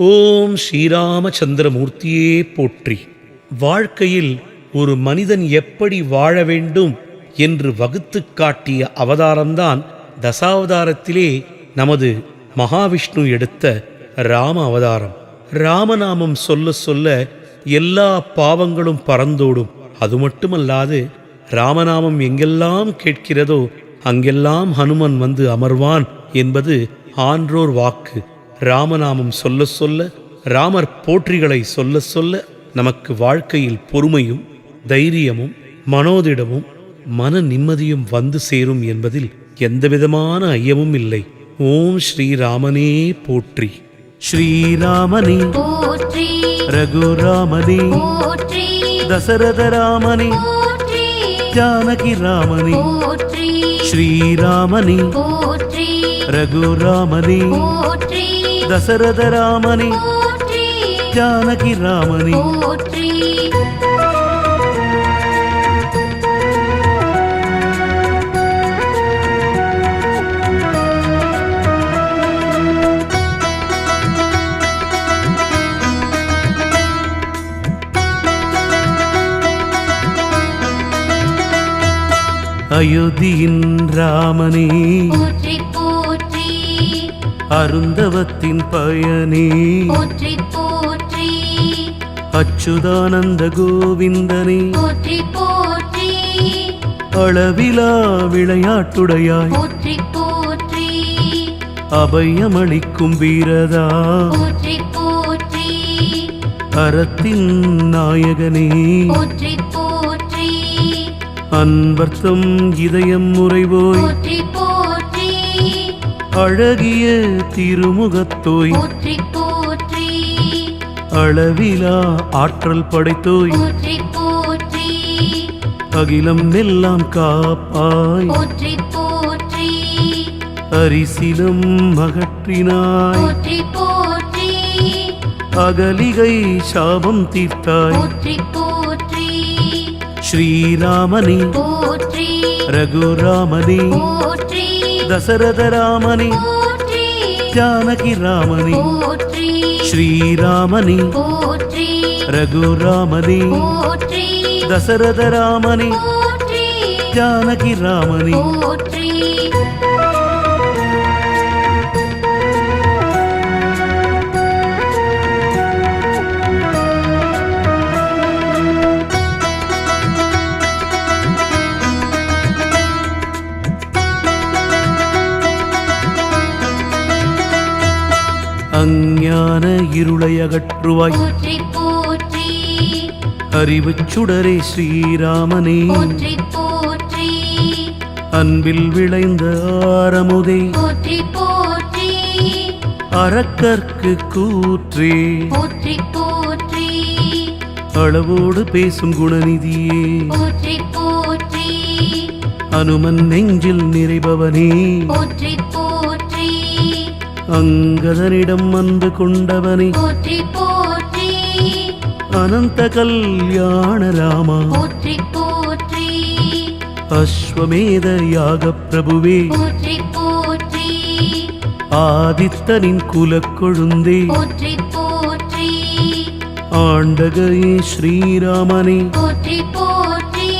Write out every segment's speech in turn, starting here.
ஓம் ஸ்ரீராமச்சந்திரமூர்த்தியே போற்றி. வாழ்க்கையில் ஒரு மனிதன் எப்படி வாழ வேண்டும் என்று வகுத்து காட்டிய அவதாரம்தான் தசாவதாரத்திலே நமது மகாவிஷ்ணு எடுத்த ராம அவதாரம். ராமநாமம் சொல்ல சொல்ல எல்லா பாவங்களும் பறந்தோடும். அது மட்டுமல்லாது ராமநாமம் எங்கெல்லாம் கேட்கிறதோ அங்கெல்லாம் ஹனுமன் வந்து அமர்வான் என்பது ஆன்றோர் வாக்கு. ராமநாமம் சொல்ல சொல்ல ராமர் போற்றிகளை சொல்ல சொல்ல நமக்கு வாழ்க்கையில் பொறுமையும் தைரியமும் மனோதிடமும் மன நிம்மதியும் வந்து சேரும் என்பதில் எந்தவிதமான ஐயமும் இல்லை. ஓம் ஸ்ரீராமனே போற்றி. ஸ்ரீராமனே போற்றி. ரகுராமனே போற்றி. தசரத ராமனே போற்றி. ஜானகி ராமனே போற்றி. ஸ்ரீராமனே போற்றி. ரகுராமனே போற்றி. தசரத ராமனே ஜானகி ராமனே. அயோத்தியின் ராமனே. அருந்தவத்தின் பயனே. போற்றி போற்றி. அச்சுதானந்த கோவிந்தனே. போற்றி போற்றி. அளவிலா விளையாட்டுடையாய். போற்றி போற்றி. அபயமளிக்கும் வீரதா போற்றி போற்றி. அறத்தின் நாயகனே. போற்றி போற்றி. அன்பர்த்தம் இதயம் முறைவோய். போற்றி போற்றி. அழகிய திருமுகத்தோய் போற்றி போற்றி அளவிலா ஆற்றல் படைத்தோய். போற்றி போற்றி அகிலம் எல்லாம் காப்பாய். போற்றி போற்றி அரிசிலும் அகற்றினாய். போற்றி போற்றி அகலிகை சாபம் தீர்த்தாய். போற்றி போற்றி ஸ்ரீராமனே போற்றி ரகுராமனே போற்றி தசரத ராமனே ஜானகி ராமனே ஸ்ரீராமனே ரகுராமனே தசரத ராமனே ஜானகி ராமனே அஞ்ஞான இருளை அகற்றுவாய். அறிவுச் சுடரே ஸ்ரீராமனே. அன்பில் விளைந்த ஆரமுதே. அறக்கற்கு கூற்றே. அளவோடு பேசும் குணநிதியே. அனுமன் நெஞ்சில் நிறைபவனே. அங்கதனிடம் அன்பு கொண்டவனே போற்றி போற்றி. அனந்த கல்யாண ராமா. போற்றி போற்றி. அஸ்வமேத யாக பிரபுவே போற்றி போற்றி. ஆதித்தனின் குலக்கொழுந்தே. போற்றி போற்றி. ஆண்டகையே ஸ்ரீராமனே. போற்றி போற்றி.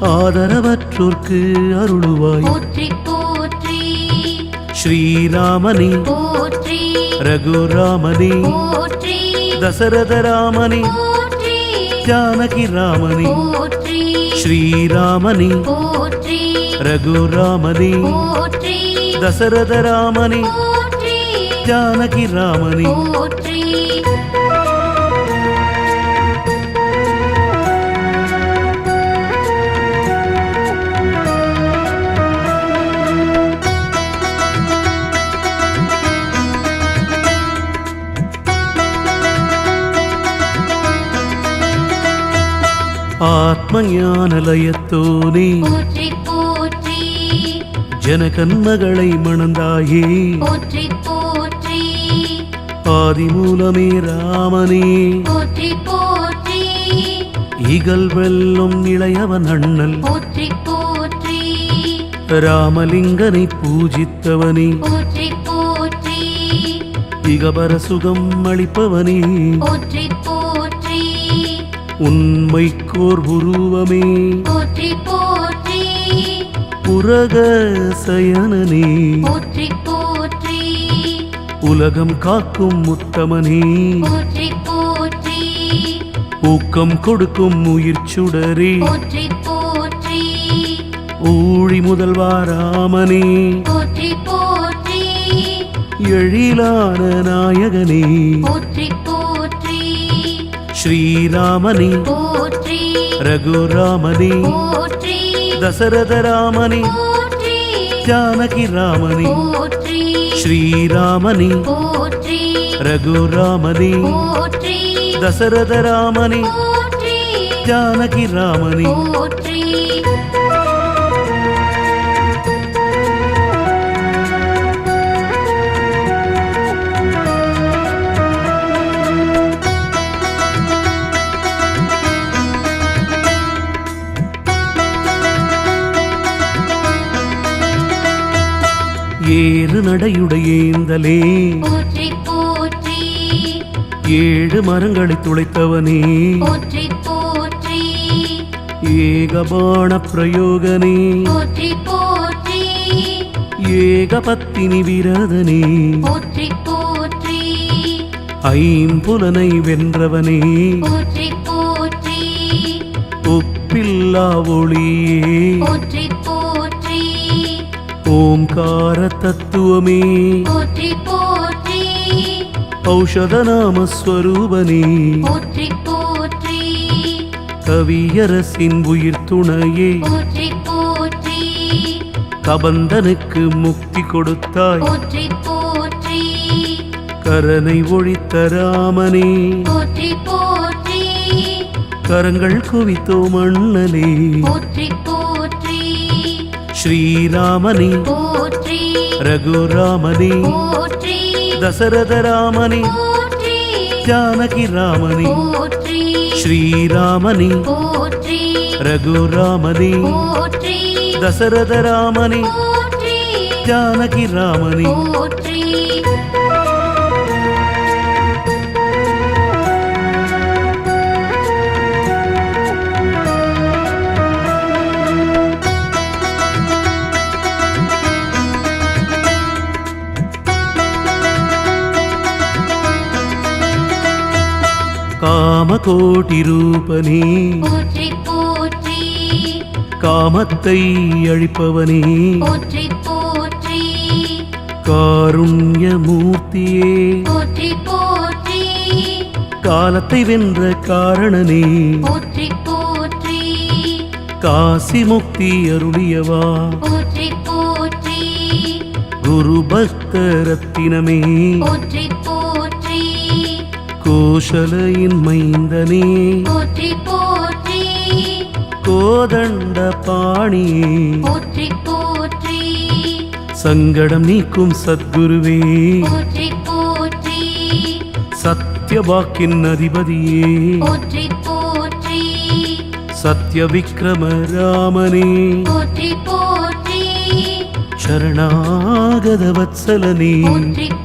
ஆதரவற்றோர்க்கு அருளுவாய். போற்றி ஸ்ரீராமனே. போற்றி. ரகுராமனே. போற்றி. தசரத ராமனே போற்றி. ஜானகி ராமனே போற்றி. ஸ்ரீராமனே. போற்றி. ரகுராமனே. போற்றி. தசரத ராமனே போற்றி. ஜானகி ராமனே போற்றி. ஆத்மஞானலயத்தோனே போற்றி போற்றி. ஜனகன்மகளை மணந்தாயே போற்றி போற்றி. ஆதிமூலமே ராமனே போற்றி போற்றி. இகல் வெல்லும் இளையவன் அண்ணல் போற்றி போற்றி. ராமலிங்கனை பூஜித்தவனே போற்றி போற்றி. இகபர சுகம் அளிப்பவனே போற்றி உண்மைக்கோர் உருவமே. போற்றி போற்றி. புரக சயனனே. போற்றி போற்றி. உலகம் காக்கும் முத்தமனே போற்றி போற்றி. ஊக்கம் கொடுக்கும் உயிர் சுடரே. போற்றி போற்றி. ஊழி முதல்வாராமனே போற்றி போற்றி. எழிலான நாயகனே. போற்றி ஸ்ரீராமனே. போற்றி. ரகுராமனே. போற்றி. தசரத ராமனே போற்றி. ஜானகி ராமனே போற்றி. ஸ்ரீராமனே. போற்றி. ரகுராமனே. போற்றி. தசரத ராமனே ஜானகி ராமனே போற்றி. ஏறு நடையுடையேந்தலே போற்றி போற்றி. ஏழு மரங்களை துளைத்தவனே. போற்றி போற்றி. ஏகபாண பிரயோகனே. போற்றி போற்றி. ஏகபத்தினி விரதனே. போற்றி போற்றி. ஐம்புலனை வென்றவனே. போற்றி போற்றி. ஒப்பில்லா ஒளியே. போற்றி ஓம்கார தத்துவமே போற்றி போற்றி. ஔஷத நாமஸ்வரூபனே. போற்றி போற்றி. கவியரசின் உயிர் துணையே. போற்றி போற்றி. கபந்தனுக்கு முக்தி கொடுத்தாய். போற்றி போற்றி. கரனை ஒழித்த ராமனே. போற்றி போற்றி. கரங்கள் குவித்தோம் அண்ணலே போற்றி போற்றி. ஸ்ரீராமனே. போற்றி ரகுராமனே தசரத ராமனே ஜானகி ராமனே ஸ்ரீராமனே ரகுராமனே தசரத ராமனே ஜானகி ராமனே. காமகோட்டி ரூபனே போற்றி போற்றி. காமத்தை அழிப்பவனே. போற்றி போற்றி. காருண்ய மூர்த்தியே போற்றி போற்றி. காலத்தை வென்ற காரணனே. போற்றி போற்றி. காசி முக்தி அருளியவா. போற்றி போற்றி. குரு பக்த ரத்தினமே போற்றி போற்றி. கோஷலையின் மைந்தனே. போற்றி போற்றி. கோதண்ட பாணியே. போற்றி போற்றி. சங்கடம் நீக்கும் சத்குருவே. போற்றி போற்றி. சத்யவாக்கின் அதிபதியே. போற்றி போற்றி. சத்ய விக்ரம ராமனே. போற்றி போற்றி. சரணாகத வத்சலனே. போற்றி போற்றி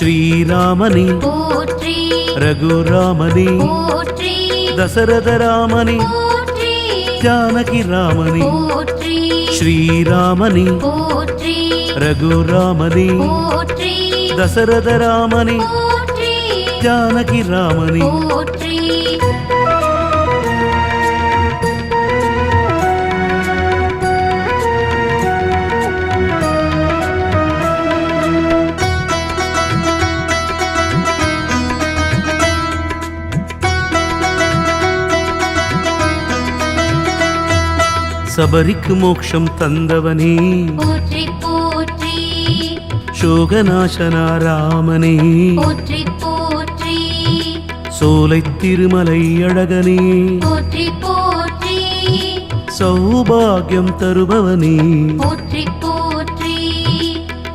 ஸ்ரீராமனே. போற்றி. ரகுராமனே. போற்றி. தசரத ராமனே போற்றி. ஜானகி ராமனே போற்றி. ஸ்ரீராமனே. போற்றி. ரகுராமனே. போற்றி. தசரத ராமனே போற்றி. ஜானகி ராமனே போற்றி. சபரிக்கு மோட்சம் தந்தவனே. போற்றி போற்றி. சோகநாசனா ராமனே. போற்றி போற்றி. சோலை திருமலை அழகனே. போற்றி போற்றி. சௌபாகியம் தருபவனே. போற்றி போற்றி.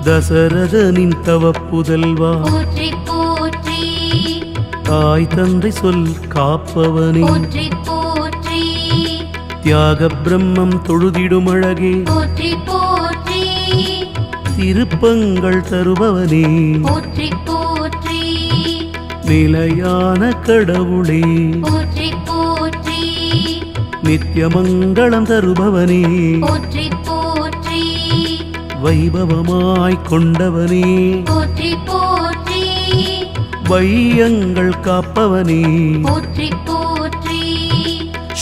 தசரதனின் தவ புதல்வா. போற்றி போற்றி. தாய் தந்தை சொல் காப்பவனே. போற்றி போற்றி தியாக பிரம்மம் தொழுதிடும் அழகே. போற்றி போற்றி. திருப்பங்கள் தருபவனே. போற்றி போற்றி. நிலையான கடவுளே. போற்றி போற்றி. நித்தியமங்களம் தருபவனே. போற்றி போற்றி. வைபவமாய் கொண்டவனே. போற்றி போற்றி. வையங்கள் காப்பவனே. போற்றி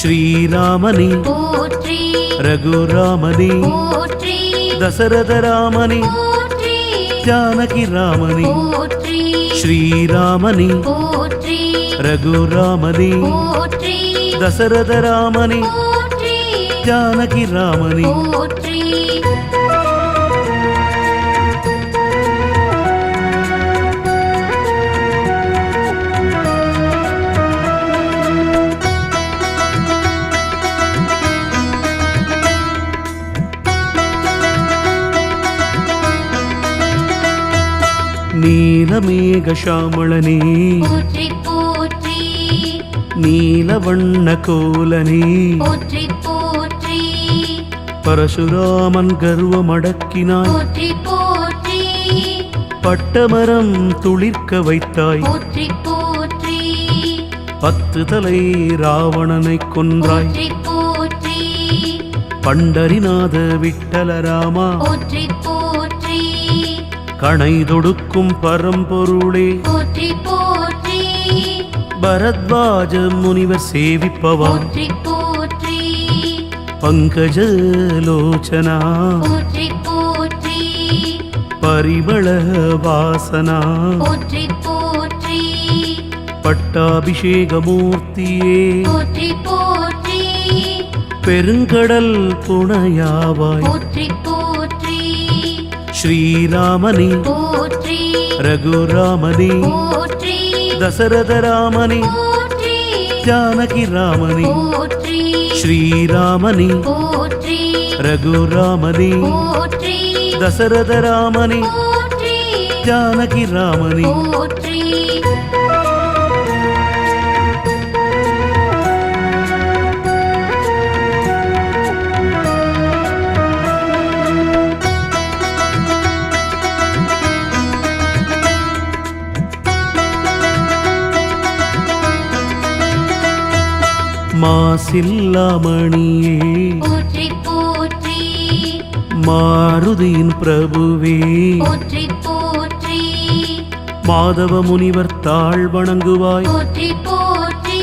ஸ்ரீராமனே. போற்றி. ரகுராமனே. போற்றி. தசரத ராமனே போற்றி. ஜானகி ராமனே போற்றி. ஸ்ரீராமனே. போற்றி. ரகுராமனே. போற்றி. தசரத ராமனே போற்றி. ஜானகி ராமனே போற்றி. நீலமேக சாமளனே போற்றி போற்றி. நீலவண்ண கோலனே போற்றி போற்றி. பரசுராமன் கர்வமடக்கினாய் போற்றி போற்றி. பட்டமரம் துளிர்க்க வைத்தாய் போற்றி போற்றி. பத்து தலை ராவணனை கொன்றாய் போற்றி பண்டரிநாத விட்டலராமா போற்றி கணை தொடுக்கும் பரம்பொருளே. போற்றி போற்றி. பரத்வாஜ முனிவர் சேவிப்பவா போற்றி போற்றி. பங்கஜலோச்சனா. போற்றி போற்றி. பரிமள வாசனா. போற்றி போற்றி. பட்டாபிஷேகமூர்த்தியே. போற்றி போற்றி. பெருங்கடல் புனையாவாய் போற்றி ஸ்ரீராமனே. போற்றி. ரகுராமனே. போற்றி. தசரத ராமனே போற்றி. ஜானகி ராமனே போற்றி. ஸ்ரீராமனே. போற்றி. ரகுராமனே. போற்றி. தசரத ராமனே போற்றி. ஜானகி ராமனே போற்றி. மாசில்லாமணியே. போற்றி போற்றி. மாருதியின் பிரபுவே. போற்றி போற்றி. மாதவ முனிவர் தாழ் வணங்குவாய். போற்றி போற்றி.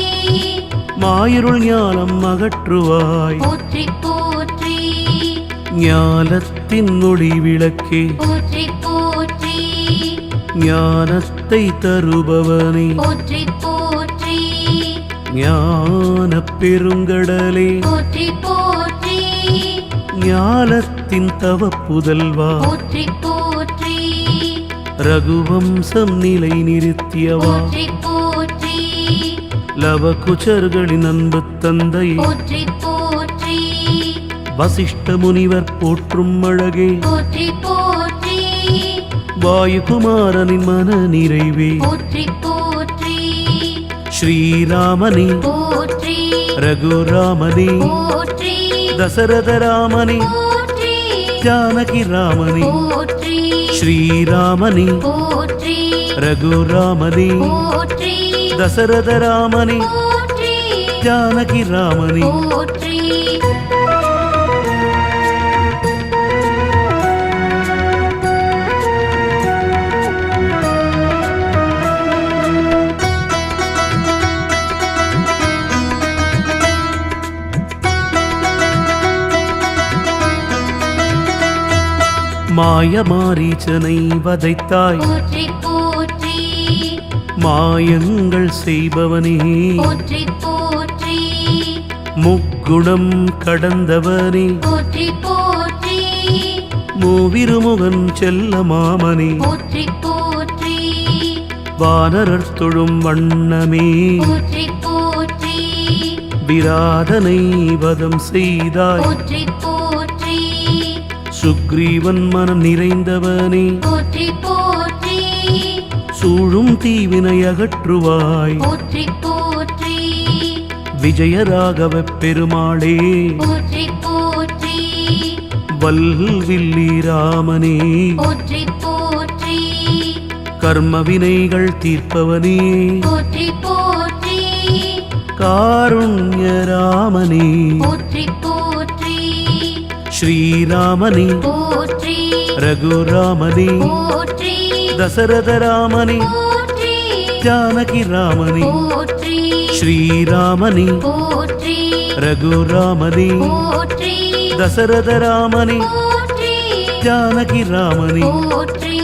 மாயிருள் ஞானம் அகற்றுவாய். போற்றி போற்றி. ஞானத்தின் ஒளி விளக்கே. போற்றி போற்றி. ஞானத்தை தருபவனே. போற்றி ஞான பெருங்கடலே போற்றி போற்றி. ஞானத்தின் தவ புதல்வா போற்றி போற்றி. ரகுவம்சம் நிலை நிறுத்தியவா? போற்றி போற்றி. லவகுச்சர்களின் அன்பு தந்தை. போற்றி போற்றி. வசிஷ்ட முனிவர் போற்றும் அழகே. போற்றி போற்றி. வாயுகுமாரனின் மன நிறைவே போற்றி போற்றி ஸ்ரீராமனே. போற்றி. ரகுராமனே. போற்றி. தசரத ராமனே போற்றி. ஜானகி ராமனே போற்றி. ஸ்ரீராமனே. போற்றி. ரகுராமனே. போற்றி. தசரத ராமனே போற்றி. ஜானகி ராமனே போற்றி. மாய மாரீச்சனை வதைத்தாய். போற்றி போற்றி. மாயங்கள் செய்பவனே. போற்றி போற்றி. முக்குணம் கடந்தவனே. போற்றி போற்றி. மூவிருமுகன் செல்ல மாமனே. போற்றி போற்றி. வானரர் தொழும் வண்ணமே. போற்றி போற்றி. விராதனை வதம் செய்தாய். போற்றி போற்றி சுக்ரீவன் மனம் நிறைந்தவனே. போற்றி போற்றி. சூழும் தீவினை அகற்றுவாய். போற்றி போற்றி. விஜயராகவ பெருமாளே. போற்றி போற்றி. வல்வில்லி ராமனே போற்றி போற்றி. கர்ம வினைகள் தீர்ப்பவனே. போற்றி போற்றி. காருண்ய ராமனே போற்றி போற்றி. ஸ்ரீராமனே. போற்றி. ரகுராமனே. போற்றி. தசரத ராமனே போற்றி. ஜானகி ராமனே போற்றி. ஸ்ரீராமனே. போற்றி. ரகுராமனே. போற்றி. தசரத ராமனே போற்றி. ஜானகி ராமனே போற்றி.